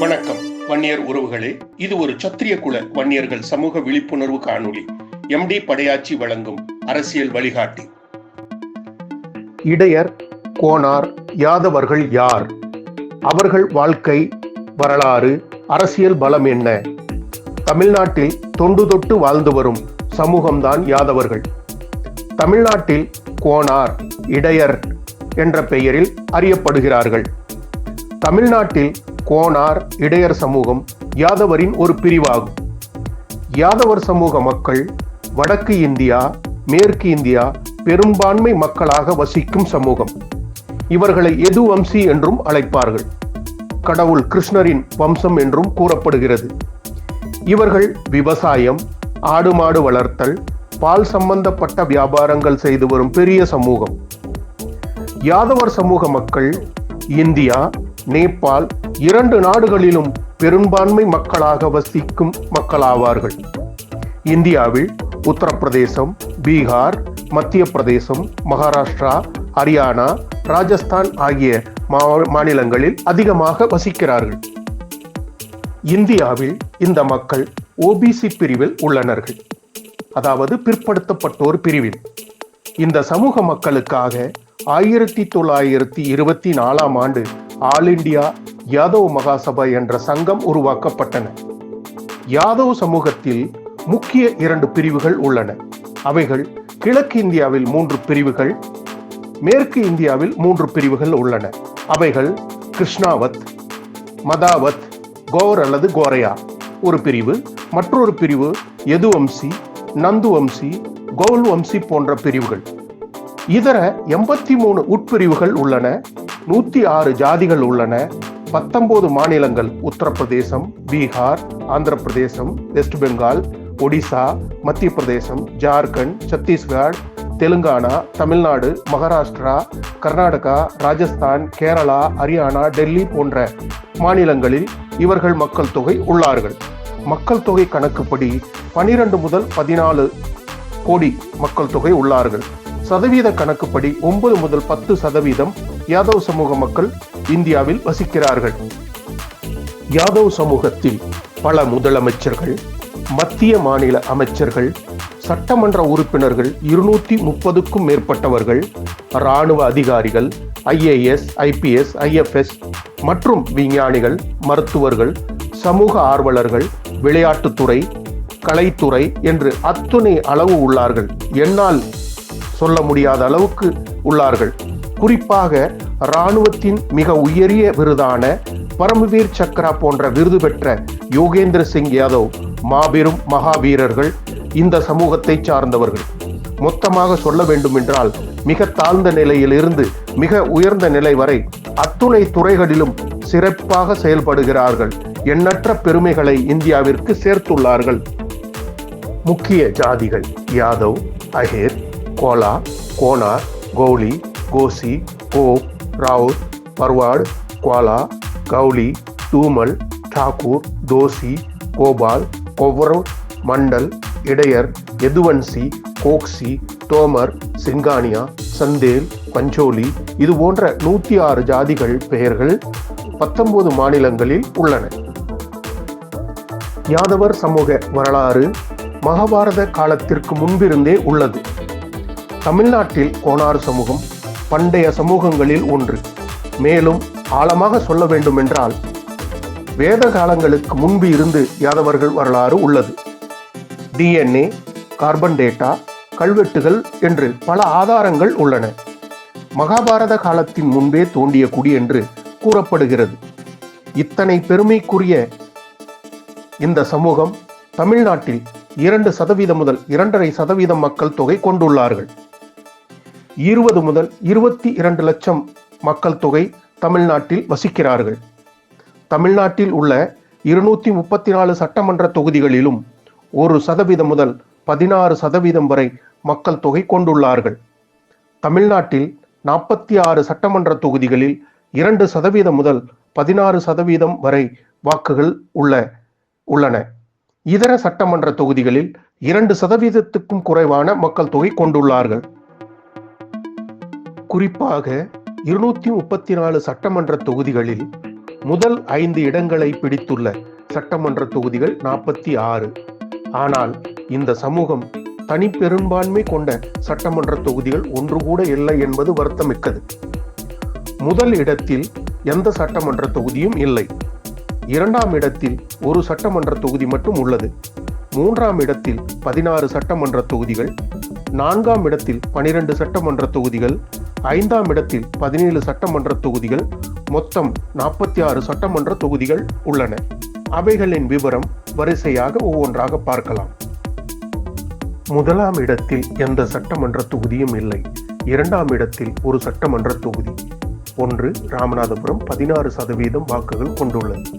வணக்கம். வன்னியர் உறவுகளே இது ஒரு சத்திரிய குல வன்னியர்கள் சமூக விழிப்புணர்வு காணொளி. எம்டி படையாச்சி வழங்கும் அரசியல் வழிகாட்டி. இடையர் கோனார் யாதவர்கள் யார்? அவர்கள் வாழ்க்கை வரலாறு அரசியல் பலம் என்ன? தமிழ்நாட்டில் தொண்டு தொட்டு வாழ்ந்து வரும் சமூகம்தான் யாதவர்கள். தமிழ்நாட்டில் கோனார் இடையர் என்ற பெயரில் அறியப்படுகிறார்கள். தமிழ்நாட்டில் கோனார் இடையர் சமூகம் யாதவரின் ஒரு பிரிவாகும். யாதவர் சமூக மக்கள் வடக்கு இந்தியா மேற்கு இந்தியா பெரும்பான்மை மக்களாக வசிக்கும் சமூகம். இவர்களை எது வம்சி என்றும் அழைப்பார்கள். கடவுள் கிருஷ்ணரின் வம்சம் என்றும் கூறப்படுகிறது. இவர்கள் விவசாயம் ஆடு மாடு வளர்த்தல் பால் சம்பந்தப்பட்ட வியாபாரங்கள் செய்து வரும் பெரிய சமூகம். யாதவர் சமூக மக்கள் இந்தியா நேபாள் இரண்டு நாடுகளிலும் பெரும்பான்மை மக்களாக வசிக்கும் மக்களாவார்கள். இந்தியாவில் உத்தரப்பிரதேசம் பீகார் மத்திய பிரதேசம் மகாராஷ்டிரா ஹரியானா ராஜஸ்தான் ஆகிய மாநிலங்களில் அதிகமாக வசிக்கிறார்கள். இந்தியாவில் இந்த மக்கள் ஓபிசி பிரிவில் உள்ளனர்கள். அதாவது பிற்படுத்தப்பட்டோர் பிரிவில். இந்த சமூக மக்களுக்காக ஆயிரத்தி தொள்ளாயிரத்தி இருபத்தி நாலாம் ஆண்டு ஆல் இந்தியா யாதவ் மகாசபா என்ற சங்கம் உருவாக்கப்பட்டன. யாதவ் சமூகத்தில் முக்கிய இரண்டு பிரிவுகள் உள்ளன. அவைகள் கிழக்கு இந்தியாவில் மூன்று பிரிவுகள் மேற்கு இந்தியாவில் மூன்று பிரிவுகள் உள்ளன. அவைகள் கிருஷ்ணாவத் மதாவத் கோர் அல்லது கோரையா. ஒரு பிரிவு மற்றொரு பிரிவு எதுவம்சி நந்துவம்சி கோல் வம்சி போன்ற பிரிவுகள். இதர எண்பத்தி மூணு உட்பிரிவுகள் உள்ளன. நூத்தி ஆறு ஜாதிகள் உள்ளன. பத்தொன்பது மாநிலங்கள் உத்தரப்பிரதேசம் பீகார் ஆந்திர பிரதேசம் வெஸ்ட் பெங்கால் ஒடிசா மத்திய பிரதேசம் ஜார்க்கண்ட் சத்தீஸ்கர் தெலுங்கானா தமிழ்நாடு மகாராஷ்டிரா கர்நாடகா ராஜஸ்தான் கேரளா ஹரியானா டெல்லி போன்ற மாநிலங்களில் இவர்கள் மக்கள் தொகை உள்ளார்கள். மக்கள் தொகை கணக்குப்படி பனிரெண்டு முதல் பதினாலு கோடி மக்கள் தொகை உள்ளார்கள். சதவீத கணக்குப்படி ஒன்பது முதல் பத்து சதவீதம் யாதவ் சமூக மக்கள் இந்தியாவில் வசிக்கிறார்கள். யாதவ் சமூகத்தில் பல முதலமைச்சர்கள் மத்திய மாநில அமைச்சர்கள் சட்டமன்ற உறுப்பினர்கள் இருநூற்றி முப்பதுக்கும் மேற்பட்டவர்கள் இராணுவ அதிகாரிகள் ஐஏஎஸ் ஐபிஎஸ் ஐஎஃப்எஸ் மற்றும் விஞ்ஞானிகள் மருத்துவர்கள் சமூக ஆர்வலர்கள் விளையாட்டுத்துறை கலைத்துறை என்று அத்துணை அளவு உள்ளார்கள். என்னால் சொல்ல முடியாத அளவுக்கு உள்ளார்கள். குறிப்பாக இராணுவத்தின் மிக உயரிய விருதான பரமவீர் சக்ரா போன்ற விருது பெற்ற யோகேந்திர சிங் யாதவ் மாபெரும் மகாவீரர்கள் இந்த சமூகத்தை சார்ந்தவர்கள். மொத்தமாக சொல்ல வேண்டுமென்றால் மிக தாழ்ந்த நிலையிலிருந்து மிக உயர்ந்த நிலை வரை அத்துணை துறைகளிலும் சிறப்பாக செயல்படுகிறார்கள். எண்ணற்ற பெருமைகளை இந்தியாவிற்கு சேர்த்துள்ளார்கள். முக்கிய ஜாதிகள் யாதவ் அஹேர் கோலா கோனார் கோலி கோசி கோப் ராவுத் பர்வாட் குவாலா கவுலி தூமல் டாகூர் தோசி கோபால் கொவரவ் மண்டல் இடையர் எதுவன்சி கோக்சி தோமர் சிங்கானியா சந்தேல் பஞ்சோலி இது போன்ற நூற்றி ஆறு ஜாதிகள் பெயர்கள் பத்தொன்பது மாநிலங்களில் உள்ளன. யாதவர் சமூக வரலாறு மகாபாரத காலத்திற்கு முன்பிருந்தே உள்ளது. தமிழ்நாட்டில் கோனார் சமூகம் பண்டைய சமூகங்களில் ஒன்று. மேலும் ஆழமாக சொல்ல வேண்டுமென்றால் வேத காலங்களுக்கு முன்பு இருந்து யாதவர்கள் வரலாறு உள்ளது. டிஎன்ஏ கார்பன் டேட்டா கல்வெட்டுகள் என்று பல ஆதாரங்கள் உள்ளன. மகாபாரத காலத்தின் முன்பே தோண்டிய குடி என்று கூறப்படுகிறது. இத்தனை பெருமைக்குரிய இந்த சமூகம் தமிழ்நாட்டில் இரண்டு சதவீதம் முதல் இரண்டரை சதவீதம் மக்கள் தொகை கொண்டுள்ளார்கள். இருபது முதல் இருபத்தி இரண்டு லட்சம் மக்கள் தொகை தமிழ்நாட்டில் வசிக்கிறார்கள். தமிழ்நாட்டில் உள்ள இருநூத்தி முப்பத்தி நாலு சட்டமன்ற தொகுதிகளிலும் ஒரு சதவீதம் முதல் பதினாறு சதவீதம் வரை மக்கள் தொகை கொண்டுள்ளார்கள். தமிழ்நாட்டில் நாற்பத்தி ஆறு சட்டமன்ற தொகுதிகளில் இரண்டு சதவீதம் முதல் பதினாறு சதவீதம் வரை வாக்குகள் உள்ள உள்ளன. இதர சட்டமன்ற தொகுதிகளில் இரண்டு சதவீதத்துக்கும் குறைவான மக்கள் தொகை கொண்டுள்ளார்கள். குறிப்பாக இருநூத்தி முப்பத்தி நாலு சட்டமன்ற தொகுதிகளில் முதல் ஐந்து இடங்களை பிடித்துள்ள சட்டமன்ற தொகுதிகள் நாற்பத்தி ஆறு. ஆனால் இந்த சமூகம் தனிப்பெரும்பான்மை கொண்ட சட்டமன்ற தொகுதிகள் ஒன்று கூட இல்லை என்பது வருத்தமிக்கது. முதல் இடத்தில் எந்த சட்டமன்ற தொகுதியும் இல்லை. இரண்டாம் இடத்தில் ஒரு சட்டமன்ற தொகுதி மட்டும் உள்ளது. மூன்றாம் இடத்தில் பதினாறு சட்டமன்ற தொகுதிகள் நான்காம் இடத்தில் பனிரெண்டு சட்டமன்ற தொகுதிகள் ஐந்தாம் இடத்தில் பதினேழு சட்டமன்ற தொகுதிகள் மொத்தம் நாற்பத்தி ஆறு சட்டமன்ற தொகுதிகள் உள்ளன. அவைகளின் விவரம் வரிசையாக ஒவ்வொன்றாக பார்க்கலாம். முதலாம் இடத்தில் எந்த சட்டமன்ற தொகுதியும் இல்லை. இரண்டாம் இடத்தில் ஒரு சட்டமன்ற தொகுதி. ஒன்று ராமநாதபுரம் பதினாறு சதவீதம் வாக்குகள் கொண்டுள்ளது.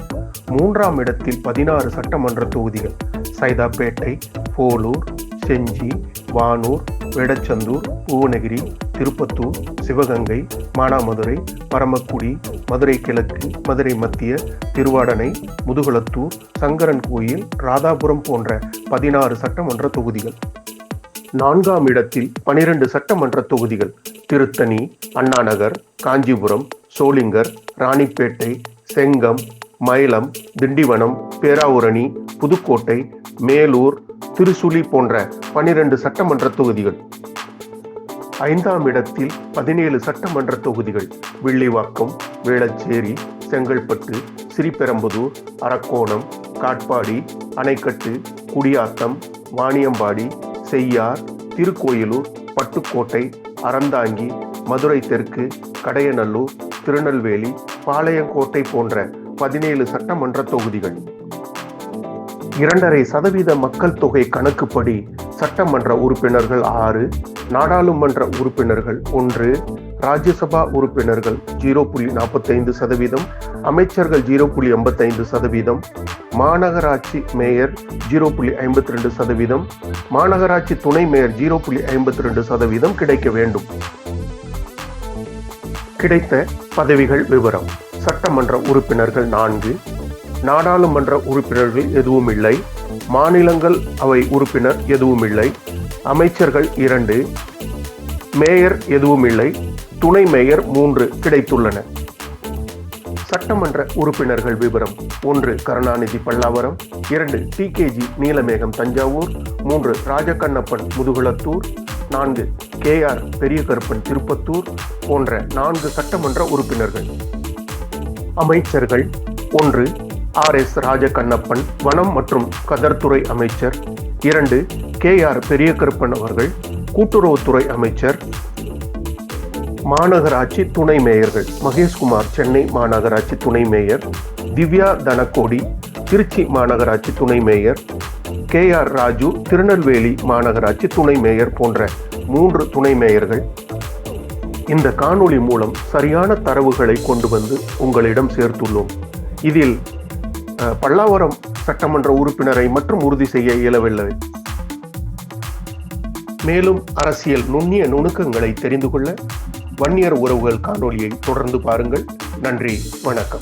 மூன்றாம் இடத்தில் பதினாறு சட்டமன்ற தொகுதிகள். சைதாப்பேட்டை போலூர் செஞ்சி வானூர் வேடச்சந்தூர் பூவனகிரி திருப்பத்தூர் சிவகங்கை மானாமதுரை பரமக்குடி மதுரை கிழக்கு மதுரை மத்திய திருவாடனை முதுகுளத்தூர் சங்கரன் கோயில் ராதாபுரம் போன்ற பதினாறு சட்டமன்ற தொகுதிகள். நான்காம் இடத்தில் பனிரெண்டு சட்டமன்ற தொகுதிகள். திருத்தணி அண்ணாநகர் காஞ்சிபுரம் சோளிங்கர் ராணிப்பேட்டை செங்கம் மயிலம் திண்டிவனம் பேராவூரணி புதுக்கோட்டை மேலூர் திருசுழி போன்ற பனிரெண்டு சட்டமன்ற தொகுதிகள். ஐந்தாம் இடத்தில் பதினேழு சட்டமன்ற தொகுதிகள். வில்லிவாக்கம் வேளச்சேரி செங்கல்பட்டு ஸ்ரீபெரம்புதூர் அரக்கோணம் காட்பாடி அணைக்கட்டு குடியாத்தம் வாணியம்பாடி செய்யார் திருக்கோயிலூர் பட்டுக்கோட்டை அறந்தாங்கி மதுரை தெற்கு கடையநல்லூர் திருநெல்வேலி பாளையங்கோட்டை போன்ற பதினேழு சட்டமன்ற தொகுதிகள். இரண்டரை சதவீத மக்கள் தொகை கணக்குப்படி சட்டமன்ற உறுப்பினர்கள் ஆறு நாடாளுமன்ற உறுப்பினர்கள் ஒன்று ராஜ்யசபா உறுப்பினர்கள் ஜீரோ புள்ளி நாற்பத்தைந்து சதவீதம் அமைச்சர்கள் ஜீரோ புள்ளி எண்பத்தைந்து சதவீதம் மாநகராட்சி மேயர் ஜீரோ புள்ளி ஐம்பத்தி ரெண்டு சதவீதம் மாநகராட்சி துணை மேயர் ஜீரோ புள்ளி ஐம்பத்தி ரெண்டு சதவீதம் கிடைக்க வேண்டும். கிடைத்த பதவிகள் விவரம். சட்டமன்ற உறுப்பினர்கள் நான்கு நாடாளுமன்ற உறுப்பினர்கள் எதுவும் இல்லை மாநிலங்கள் அவை உறுப்பினர் எதுவும் இல்லை அமைச்சர்கள் இரண்டு மேயர் எதுவும் இல்லை துணை மேயர் மூன்று கிடைத்துள்ளன. சட்டமன்ற உறுப்பினர்கள் விவரம் ஒன்று கருணாநிதி பல்லாவரம் இரண்டு டி கேஜி நீலமேகம் தஞ்சாவூர் மூன்று ராஜகண்ணப்பன் முதுகுளத்தூர் நான்கு கே ஆர் பெரியகருப்பன் திருப்பத்தூர் போன்ற நான்கு சட்டமன்ற உறுப்பினர்கள். அமைச்சர்கள் ஒன்று ஆர். எஸ். ராஜகண்ணப்பன் வனம் மற்றும் கதர்துறை அமைச்சர். இரண்டு கே. ஆர். பெரியகருப்பன் அவர்கள் கூட்டுறவுத்துறை அமைச்சர். மாநகராட்சி துணை மேயர்கள் மகேஷ்குமார் சென்னை மாநகராட்சி துணை மேயர். திவ்யா தனக்கோடி திருச்சி மாநகராட்சி துணை mayor. K. R. Raju Tirunelveli மாநகராட்சி துணை மேயர் போன்ற மூன்று துணை மேயர்கள். இந்த காணொளி மூலம் சரியான தரவுகளை கொண்டு வந்து உங்களிடம் சேர்த்துள்ளோம். இதில் பல்லாவரம் சட்டமன்ற உறுப்பினரை மட்டும் உறுதி செய்ய இயலவில்லை. மேலும் அரசியல் நுண்ணிய நுணுக்கங்களை தெரிந்து கொள்ள வன்னியர் உறவுகள் காணொலியை தொடர்ந்து பாருங்கள். நன்றி வணக்கம்.